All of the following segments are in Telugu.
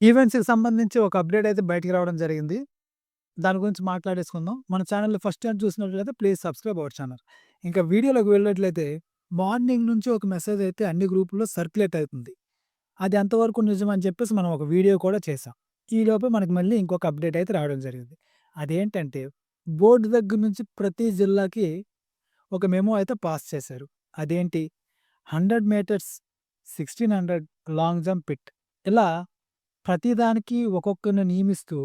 ఈవెంట్స్‌కి సంబంధించి ఒక అప్డేట్ అయితే బయటికి రావడం జరిగింది. దాని గురించి మాట్లాడేసుకుందాం. మన ఛానెల్‌ని ఫస్ట్ టైం చూసినట్లయితే ప్లీజ్ సబ్స్క్రైబ్ అవర్ ఛానల్. ఇంకా వీడియోలోకి వెళ్ళినట్లయితే మార్నింగ్ నుంచి ఒక మెసేజ్ అయితే అన్ని గ్రూపుల్లో సర్క్యులేట్ అవుతుంది. అది ఎంతవరకు నిజం అని చెప్పేసి మనం ఒక వీడియో కూడా చేసాం. ఈలోపే మనకి మళ్ళీ ఇంకొక అప్డేట్ అయితే రావడం జరిగింది. అదేంటంటే బోర్డు దగ్గర నుంచి ప్రతి జిల్లాకి ఒక మెమో అయితే పాస్ చేశారు. అదేంటి 100 మీటర్స్, 1600 లాంగ్ జంప్ పిట్ ఇలా ప్రతిదానికి ఒక్కొక్కరిని నియమిస్తూ,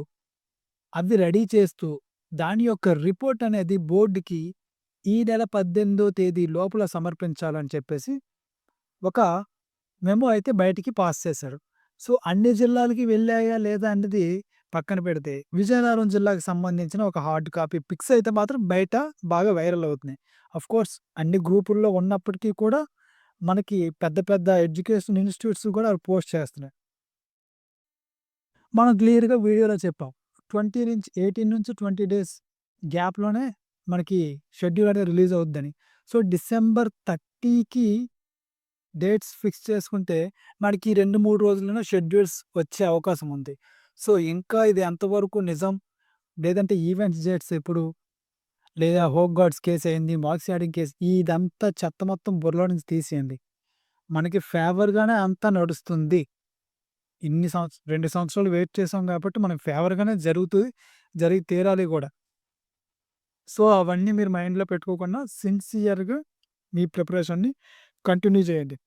అవి రెడీ చేస్తూ, దాని యొక్క రిపోర్ట్ అనేది బోర్డుకి ఈ నెల 18దో తేదీ లోపల సమర్పించాలని చెప్పేసి ఒక మెమో అయితే బయటికి పాస్ చేశారు. సో, అన్ని జిల్లాలకి వెళ్ళాయా లేదా అనేది పక్కన పెడితే విజయనగరం జిల్లాకు సంబంధించిన ఒక హార్డ్ కాపీ పిక్స్ అయితే మాత్రం బయట బాగా వైరల్ అవుతున్నాయి. ఆఫ్‌కోర్స్ అన్ని గ్రూపుల్లో ఉన్నప్పటికీ కూడా మనకి పెద్ద పెద్ద ఎడ్యుకేషన్ ఇన్‌స్టిట్యూట్స్ కూడా అవి పోస్ట్ చేస్తున్నాయి. మనం క్లియర్‌గా వీడియోలో చెప్పాం. 20 నుంచి 18-20 డేస్ గ్యాప్‌లోనే మనకి షెడ్యూల్ అనేది రిలీజ్ అవుద్దని. సో, డిసెంబర్ 30కి డేట్స్ ఫిక్స్ చేసుకుంటే మనకి 2, 3 రోజుల్లోనే షెడ్యూల్స్ వచ్చే అవకాశం ఉంది. సో, ఇంకా ఇది ఎంతవరకు నిజం? లేదంటే ఈవెంట్స్ డేట్స్ ఎప్పుడు? లేదా హోక్ గార్డ్స్ కేస్ అయింది మార్క్స్ యాడింగ్ కేస్ ఇదంతా చెత్త మొత్తం బుర్రలో నుంచి తీసేయండి. మనకి ఫేవర్‌గానే అంతా నడుస్తుంది. ఇన్ని సంవత్సరం రెండు సంవత్సరాలు వెయిట్ చేసాం కాబట్టి మనం ఫేవర్‌గానే జరుగుతుంది జరిగి తీరాలి కూడా. సో, అవన్నీ మీరు మైండ్‌లో పెట్టుకోకుండా సిన్సియర్‌గా మీ ప్రిపరేషన్‌ని కంటిన్యూ చేయండి.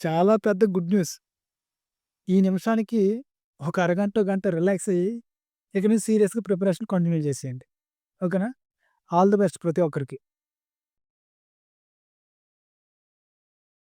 చాలా పెద్ద గుడ్ న్యూస్. ఈ నిమిషానికి ఒక అరగంట గంట రిలాక్స్ అయ్యి ఇక నుంచి సీరియస్‌గా ప్రిపరేషన్ కంటిన్యూ చేసేయండి. ఓకేనా? ఆల్ ది బెస్ట్ ప్రతి ఒక్కరికి.